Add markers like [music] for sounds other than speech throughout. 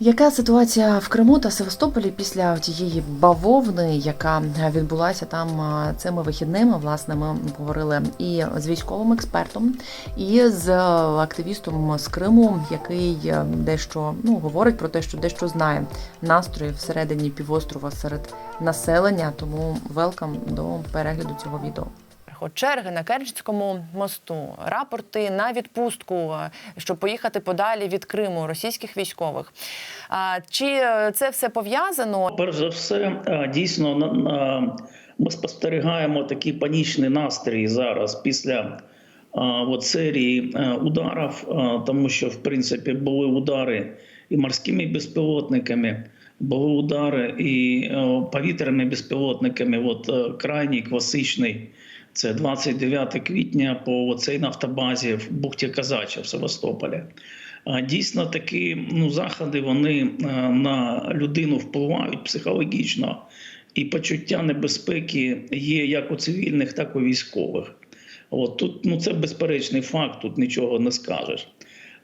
Яка ситуація в Криму та Севастополі після тієї бавовни, яка відбулася там цими вихідними? Власне, ми говорили і з військовим експертом, і з активістом з Криму, який е, дещо ну говорить про те, що дещо знає настрої всередині півострова серед населення. Тому велкам до перегляду цього відео. От черги на Керченському мосту, рапорти на відпустку, е, щоб поїхати подалі від Криму російських військових. А, Чи е, це все пов'язано? Перш за все, е, дійсно ми спостерігаємо такий панічний настрій зараз після от серії ударів, тому що в принципі були удари і морськими безпілотниками, були удари і повітряними безпілотниками. От крайній класичний. Це 29 квітня по цій нафтобазі в бухті Казача в Севастополі. Дійсно, такі ну, заходи вони на людину впливають психологічно, і почуття небезпеки є як у цивільних, так і у військових. От тут ну це безперечний факт, тут нічого не скажеш.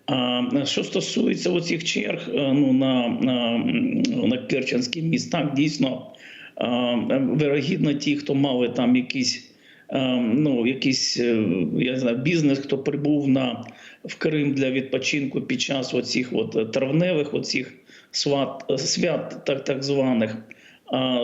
А що стосується оцих черг е, ну, на, на, на Керченський міст, так дійсно вирогідно ті, хто мали там якісь. Е, Ну, якийсь е, я знаю, бізнес, хто прибув на в Крим для відпочинку під час оцих от травневих, оцих свят, свят так, так званих.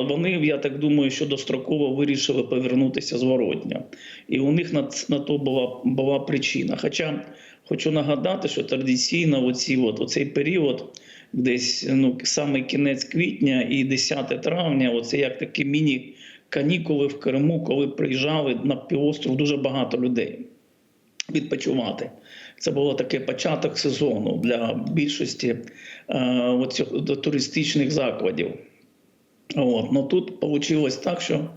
Вони, я так думаю, що достроково вирішили повернутися зворотня. І у них на, на то була, була причина. Хоча хочу нагадати, що традиційно оці, от, оцей період, десь ну, саме кінець квітня і 10 травня, оце як такі міні-канікули в Криму, коли приїжджали на півостров дуже багато людей відпочивати. Це було таке початок сезону для більшості е, оцих, туристичних закладів. От. Ну тут вийшло так, що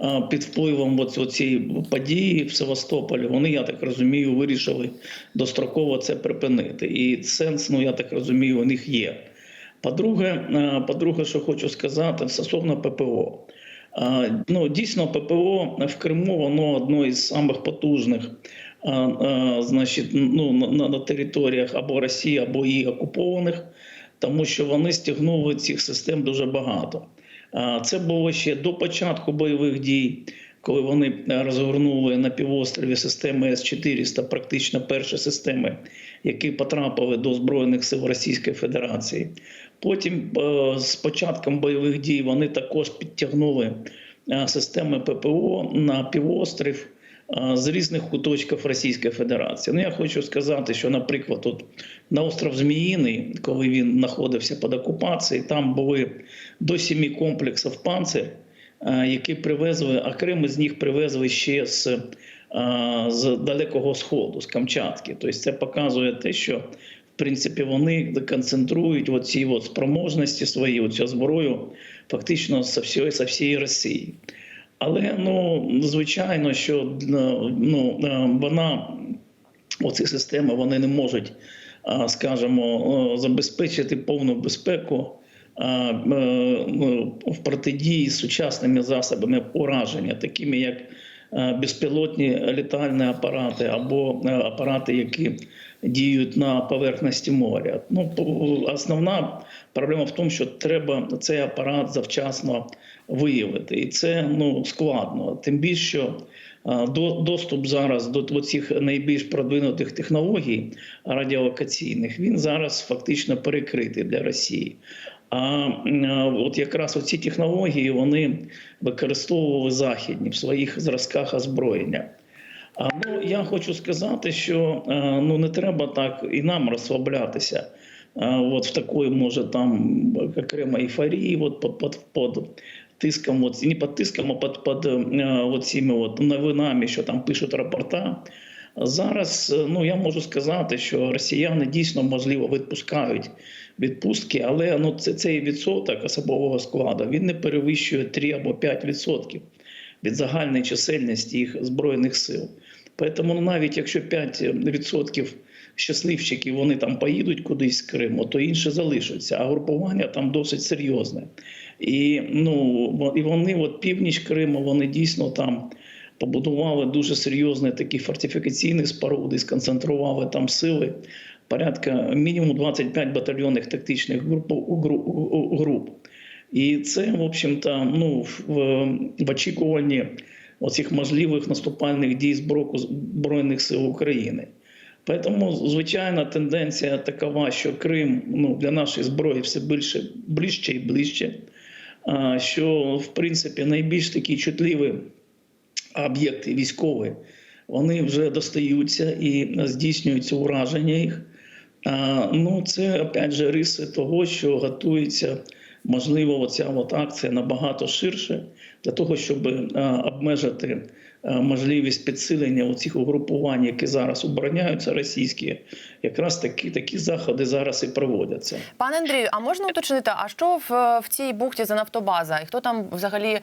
е, під впливом цієї події в Севастополі вони, я так розумію, вирішили достроково це припинити. І сенс, ну я так розумію, у них є. По-друге, е, по-друге, що хочу сказати, стосовно ППО. Ну, дійсно, ППО в Криму воно одно із самих потужних, значить, ну, на, на територіях або Росії, або її окупованих, тому що вони стягнули цих систем дуже багато. Це було ще до початку бойових дій, коли вони е, розгорнули на півострові системи С-400, практично перші системи, які потрапили до Збройних сил Російської Федерації. Потім, е, з початком бойових дій, вони також підтягнули е, системи ППО на півострів з різних куточків Російської Федерації. Ну, я хочу сказати, що, наприклад, от на остров Зміїний, коли він знаходився під окупацією, там були до семи комплексів панцир, які привезли, а Крим із них привезли ще з, е, з далекого сходу, з Камчатки. Тобто це показує те, що в принципі вони концентрують оці спроможності свої, оцю зброю, фактично з всієї, з всієї Росії. Але ну звичайно, що е, ну, е, вона оці системи вони не можуть, скажімо, е, забезпечити повну безпеку е, в протидії сучасними засобами ураження, такими як е, безпілотні літальні апарати або е, апарати, які діють на поверхності моря. Ну, основна проблема в тому, що треба цей апарат завчасно виявити, і це ну складно. Тим більше, що доступ зараз до цих найбільш продвинутих технологій радіолокаційних він зараз фактично перекритий для Росії. А от якраз ці технології вони використовували західні в своїх зразках озброєння. А, ну, я хочу сказати, що ну не треба так і нам розслаблятися. От в такої, може, там окремо ейфорії, от под, под, под тиском, от, не під тиском, а під, під от цими от новинами, що там пишуть рапорта. Зараз ну я можу сказати, що росіяни дійсно можливо відпускають відпустки, але ну це цей відсоток особового складу він не перевищує 3 або 5 відсотків від загальної чисельності їх збройних сил. Тому ну, навіть якщо 5% щасливчиків вони там поїдуть кудись з Криму, то інші залишаться. А групування там досить серйозне. І ну і вони, от північ Криму, вони дійсно там побудували дуже серйозні такі фортифікаційні споруди, сконцентрували там сили. Порядка мінімум 25 батальйонних тактичних груп, груп. І це, в общем-то, ну, в, в очікуванні оцих можливих наступальних дій з боку Збройних сил України. Тому, звичайно, тенденція такова, що Крим ну, для нашої зброї все більше ближче і ближче. Що, в принципі, найбільш такі чутливі об'єкти військові, вони вже достаються і здійснюються ураження їх. Ну, це опять же риси того, що готується, можливо, оця от акція набагато ширше для того, щоб обмежити можливість підсилення оцих угрупувань, які зараз обороняються російські, якраз такі, такі заходи зараз і проводяться. Пане Андрію, а можна уточнити, а що в, в цій бухті за нафтобаза? І хто там взагалі е,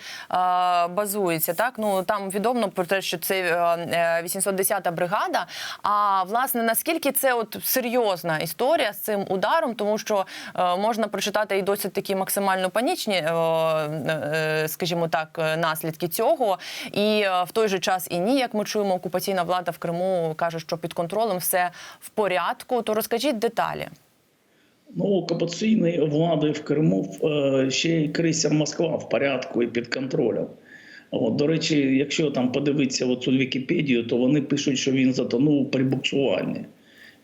базується? Так ну там відомо про те, що це е, 810-та бригада. А власне наскільки це от серйозна історія з цим ударом, тому що е, можна прочитати і досить такі максимально панічні, е, е, скажімо так, е, наслідки цього. І е, в той же час і ні, як ми чуємо, окупаційна влада в Криму каже, що під контролем все в порядку. То розкажіть деталі. Ну, окупаційної влади в Криму е, ще й крейсер Москва в порядку і під контролем. От, до речі, якщо там подивитися оцю Вікіпедію, то вони пишуть, що він затонув при буксуванні.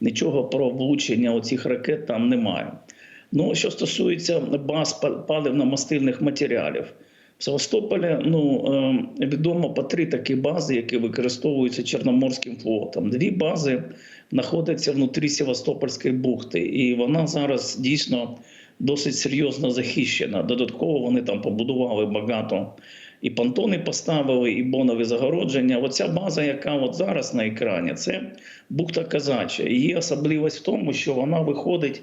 Нічого про влучення оцих ракет там немає. Ну, що стосується баз паливно-мастильних матеріалів, в Севастополі ну, е, відомо по три такі бази, які використовуються Чорноморським флотом. Дві бази знаходяться внутрі Севастопольської бухти, і вона зараз дійсно досить серйозно захищена. Додатково вони там побудували багато і понтони поставили, і бонові загородження. Оця база, яка от зараз на екрані, це бухта Казача. Її особливість в тому, що вона виходить.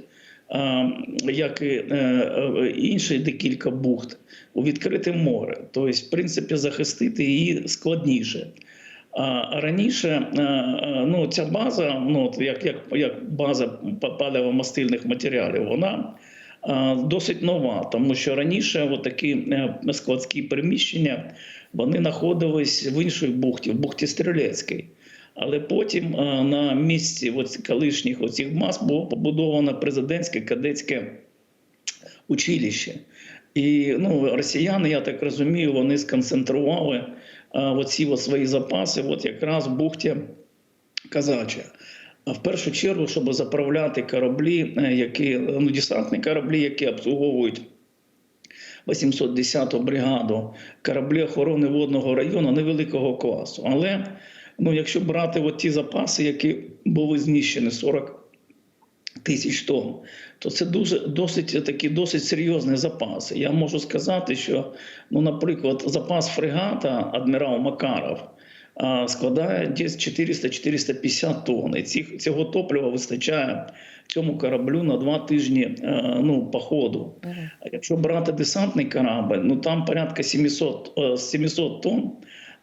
е, Як і е, е, інші декілька бухт у відкрите море, тобто, в принципі, захистити її складніше. А раніше е, е, ну, ця база, ну, як, як, як база па- паливо-мастильних матеріалів, вона е, досить нова, тому що раніше такі складські приміщення вони знаходились в іншій бухті, в бухті Стрілецькій. Але потім на місці колишніх оцих баз було побудовано президентське кадетське училище. І ну, росіяни, я так розумію, вони сконцентрували а, оці от свої запаси от якраз в бухті Казача. А в першу чергу, щоб заправляти кораблі, е, які ну, десантні кораблі, які обслуговують 810-ту бригаду, кораблі охорони водного району невеликого класу. Але ну, якщо брати от ті запаси, які були знищені 40 тисяч тонн, то це дуже досить такі досить серйозні запаси. Я можу сказати, що, ну, наприклад, запас фрегата адмірал Макаров складає десь 400-450 тонн. І цих, цього топлива вистачає цьому кораблю на два тижні е, ну, походу. А якщо брати десантний корабль, ну там порядка 700, е, 700 тонн,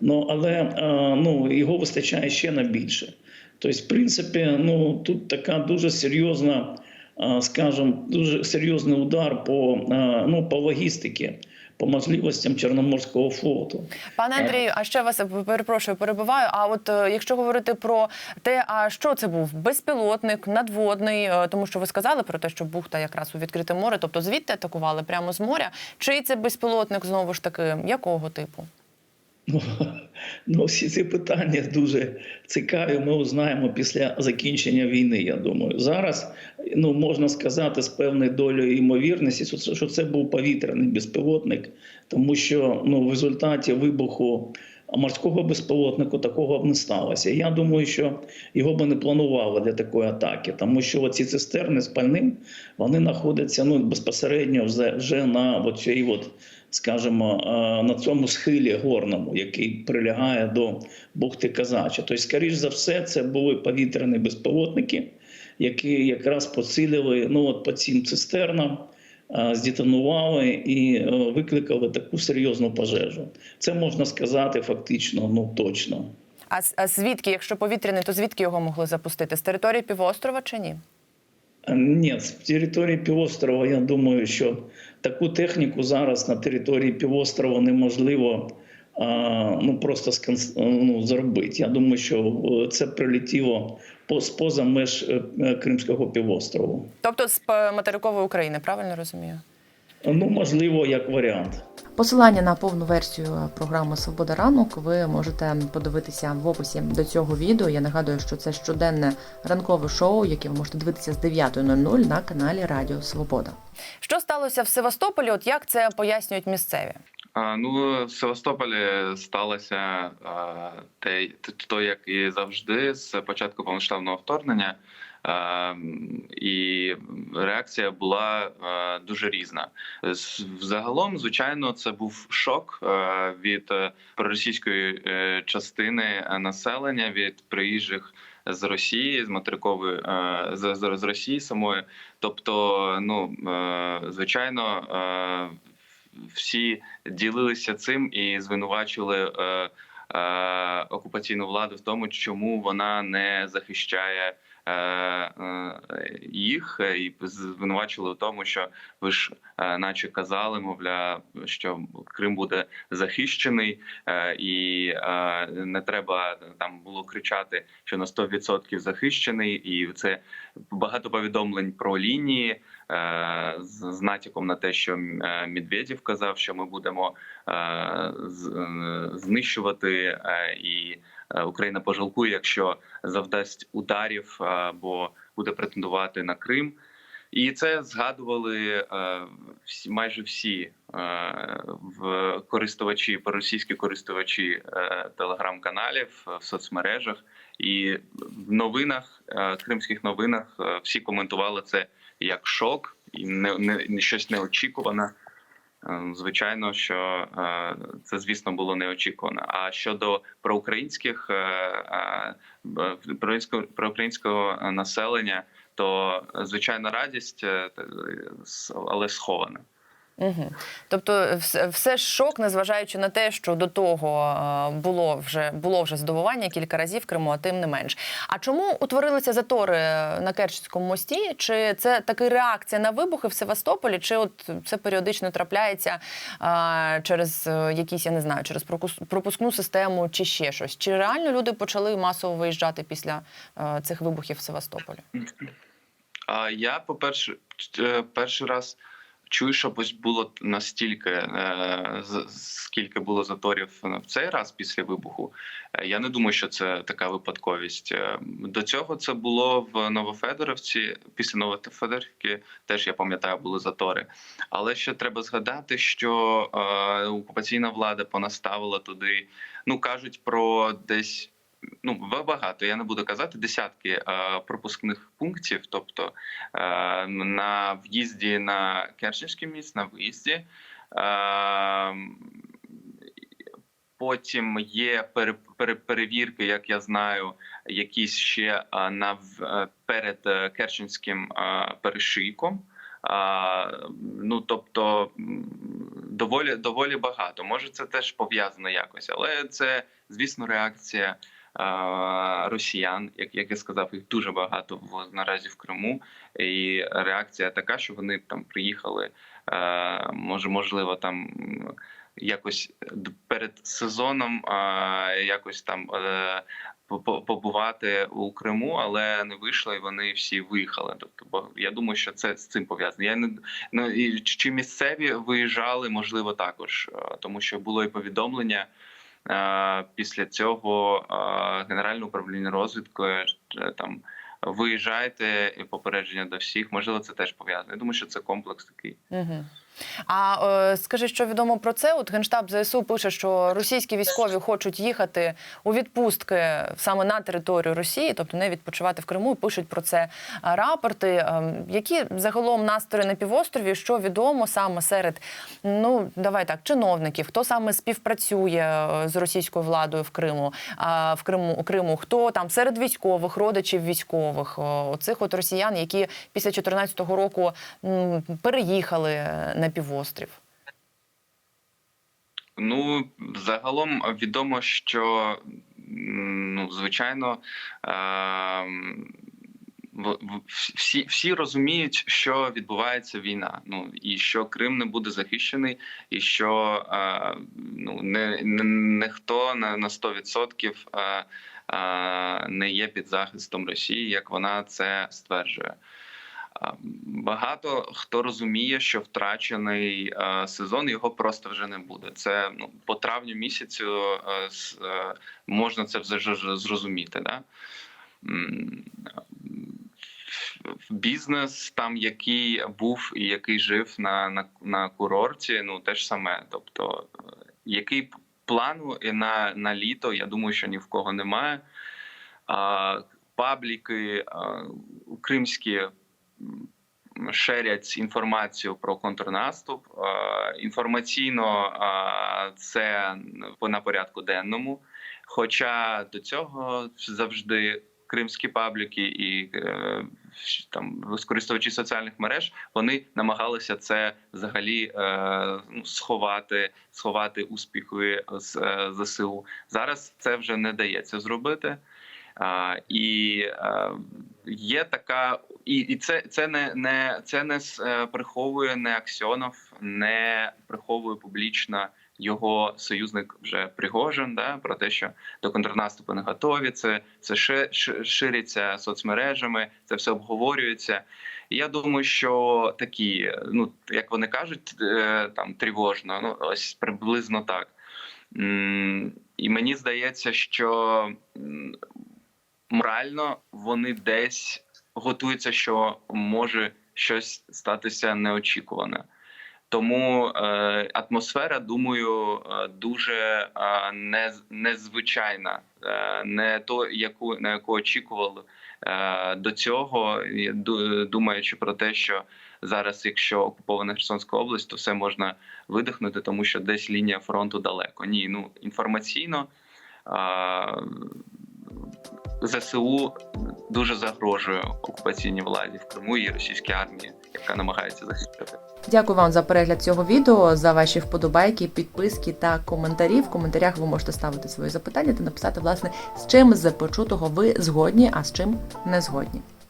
ну, але е, ну, його вистачає ще на більше. Тобто, в принципі, ну тут така дуже серйозна, а, скажімо, дуже серйозний удар по, ну, по логістиці, по можливостям Чорноморського флоту. Пане Андрію, а ще вас перепрошую, перебиваю. А от е, якщо говорити про те, а що це був безпілотник, надводний, е, тому що ви сказали про те, що бухта якраз у відкрите море, тобто звідти атакували прямо з моря. Чий це безпілотник знову ж таки, якого типу? Ну, [laughs] ну, всі ці питання дуже цікаві. Ми узнаємо після закінчення війни. Я думаю, зараз ну можна сказати з певною долею ймовірності, що це- був повітряний безпілотник, тому що ну в результаті вибуху морського безпілотнику такого б не сталося. Я думаю, що його би не планували для такої атаки, тому що ці цистерни з пальним вони знаходяться ну безпосередньо вже, вже на оцій от скажімо, е, на цьому схилі горному, який прилягає до бухти Казача. Тобто, скоріш за все, це були повітряні безпілотники, які якраз поцілили ну, от по цим цистернам, здетонували і е, викликали таку серйозну пожежу. Це можна сказати фактично, ну точно. А, а звідки, якщо повітряний, то звідки його могли запустити? З території півострова чи ні? Ні, з території півострова, я думаю, що таку техніку зараз на території півострова неможливо ну просто ну, зробити. Я думаю, що е, це прилетіло поза меж е, е, Кримського півострову. Тобто з материкової України, правильно розумію? Ну, можливо, як варіант. Посилання на повну версію програми Свобода ранок ви можете подивитися в описі до цього відео. Я нагадую, що це щоденне ранкове шоу, яке ви можете дивитися з 9.00 на каналі Радіо Свобода. Що сталося в Севастополі? От як це пояснюють місцеві? Ну, в Севастополі сталося те, то, як і завжди, з початку повноштабного вторгнення. І реакція була дуже різна. Взагалом, звичайно, це був шок від е, проросійської е, частини населення, від приїжджих з Росії, з материкової е, з, з, Росії самої. Тобто, ну звичайно, всі ділилися цим і звинувачували е, е, окупаційну владу в тому, чому вона не захищає е, е, їх, е, і звинувачували в тому, що ви ж, е, наче казали, мовляв, що Крим буде захищений, е, і е, не треба там було кричати, що на 100% захищений, і це багато повідомлень про лінії з, з натяком на те, що е, Медведєв казав, що ми будемо е, е, знищувати, е, і е, Україна пожалкує, якщо завдасть ударів е, або буде претендувати на Крим. І це згадували е, всі, майже всі е, в користувачі, російські користувачі е, телеграм-каналів е, в соцмережах. І в новинах, е, кримських новинах, е, всі коментували це як шок і не, не, щось неочікуване. Е, Звичайно, що е, це, звісно, було неочікувано. А щодо проукраїнських е, проукраїнського, населення, то звичайна радість, але схована. Угу. Тобто, все, ж шок, незважаючи на те, що до того е, було вже було вже здивування кілька разів в Криму, а тим не менш. А чому утворилися затори на Керченському мості? Чи це таки реакція на вибухи в Севастополі? Чи от це періодично трапляється е, через е, якісь, я не знаю, через пропускну систему чи ще щось? Чи реально люди почали масово виїжджати після е, цих вибухів в Севастополі? А я, по-перше, е, перший раз чую, що ось було настільки, е, скільки було заторів в цей раз після вибуху. Е, Я не думаю, що це така випадковість. Е, До цього це було в Новофедоровці. Після Новофедорівки теж я пам'ятаю, були затори. Але ще треба згадати, що окупаційна влада понаставила туди. Ну кажуть про десь ну ба- багато. Я не буду казати десятки е, пропускних пунктів, тобто е, на в'їзді на Керченський міст, на виїзді. Е, Потім є пере, пере, перевірки, як я знаю, якісь ще на перед Керченським перешийком. Ну тобто доволі доволі багато. Може, це теж пов'язано якось, але це, звісно, реакція росіян, як, як я сказав, їх дуже багато в наразі в Криму. І реакція така, що вони там приїхали. е, може, можливо, там. Якось перед сезоном а, якось там е, по- по- побувати у Криму, але не вийшло, і вони всі виїхали. Тобто, бо я думаю, що це з цим пов'язано. Я не ну і чи місцеві виїжджали, можливо, також, е, тому що було і повідомлення після цього Генеральне управління розвідкою е, там. Виїжджайте і попередження до всіх. Можливо, це теж пов'язано. Я думаю, що це комплекс такий. Угу. А е, скажи, що відомо про це? От генштаб ЗСУ пише, що російські військові хочуть їхати у відпустки саме на територію Росії, тобто не відпочивати в Криму. Пишуть про це рапорти. Е, Які загалом настрої на півострові? Що відомо саме серед ну давай так, чиновників, хто саме співпрацює е, з російською владою в Криму, а в Криму у Криму, хто там серед військових, родичів військових, е, оцих от росіян, які після 2014 року м, переїхали е, на півострів. Ну, загалом відомо, що ну, звичайно, в- всі, всі розуміють, що відбувається війна. Ну і що Крим не буде захищений, і що е, ну не, не ніхто на, на 100% е, е, не є під захистом Росії, як вона це стверджує. Багато хто розуміє, що втрачений сезон його просто вже не буде. Це ну по травню місяцю можна це вже зрозуміти. Да? Бізнес, там який був і який жив на, на, на курорті, ну те ж саме. Тобто, який плану на, на літо, я думаю, що ні в кого немає. А, пабліки а, кримські шерять інформацію про контрнаступ. Інформаційно це на порядку денному. Хоча до цього завжди кримські пабліки і е, там користувачі соціальних мереж вони намагалися це взагалі е, ну, сховати, сховати успіхи з е, ЗСУ. Зараз це вже не дається зробити. І е, є така, і, і це, це не, не це не е, приховує не Аксьонов, не приховує публічно його союзник вже Пригожин, да, про те, що до контрнаступу не готові. Це це ши- ши- шириться соцмережами, це все обговорюється. Я думаю, що такі, ну як вони кажуть, е, там тривожно, ну ось приблизно так. І мені здається, що морально вони десь готуються, що може щось статися неочікуване. Тому е, атмосфера, думаю, е, дуже е, не, незвичайна, е, не то, яку на яку очікували е, до цього, думаючи про те, що зараз, якщо окупована Херсонська область, то все можна видихнути, тому що десь лінія фронту далеко. Ні, ну інформаційно ЗСУ дуже загрожує окупаційній владі в Криму і російській армії, яка намагається захистити. Дякую вам за перегляд цього відео, за ваші вподобайки, підписки та коментарі. В коментарях ви можете ставити свої запитання та написати, власне, з чим з почутого ви згодні, а з чим не згодні.